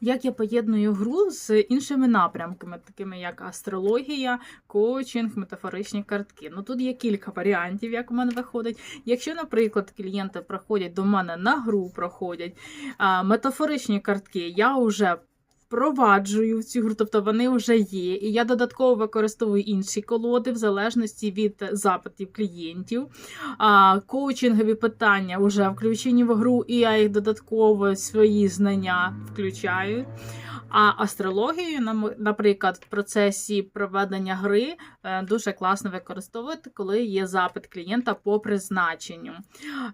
як я поєдную гру з іншими напрямками, такими як астрологія, коучинг, метафоричні картки. Ну тут є кілька варіантів, як у мене виходить. Якщо, наприклад, клієнти приходять до мене на гру, проходять метафоричні картки, я вже впроваджую в цю гру, тобто вони вже є, і я додатково використовую інші колоди в залежності від запитів клієнтів. А, коучингові питання вже включені в гру, і я їх додатково свої знання включаю. А астрологію, наприклад, в процесі проведення гри е, дуже класно використовувати, коли є запит клієнта по призначенню.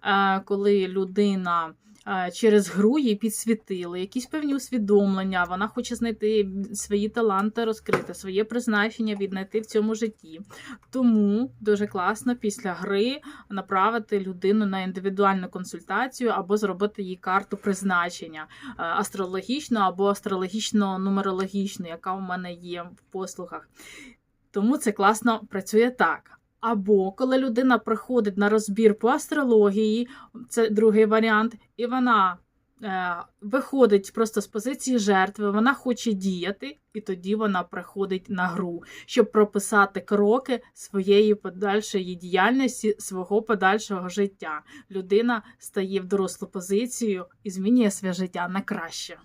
Е, Коли людина через гру їй підсвітили якісь певні усвідомлення, вона хоче знайти свої таланти, розкрити своє призначення, віднайти в цьому житті. Тому дуже класно після гри направити людину на індивідуальну консультацію або зробити їй карту призначення е, астрологічну або астрологічно-нумерологічну, яка у мене є в послугах. Тому це класно працює так. Або коли людина приходить на розбір по астрології, це другий варіант, і вона е, виходить просто з позиції жертви, вона хоче діяти, і тоді вона приходить на гру, щоб прописати кроки своєї подальшої діяльності, свого подальшого життя. Людина стає в дорослу позицію і змінює своє життя на краще.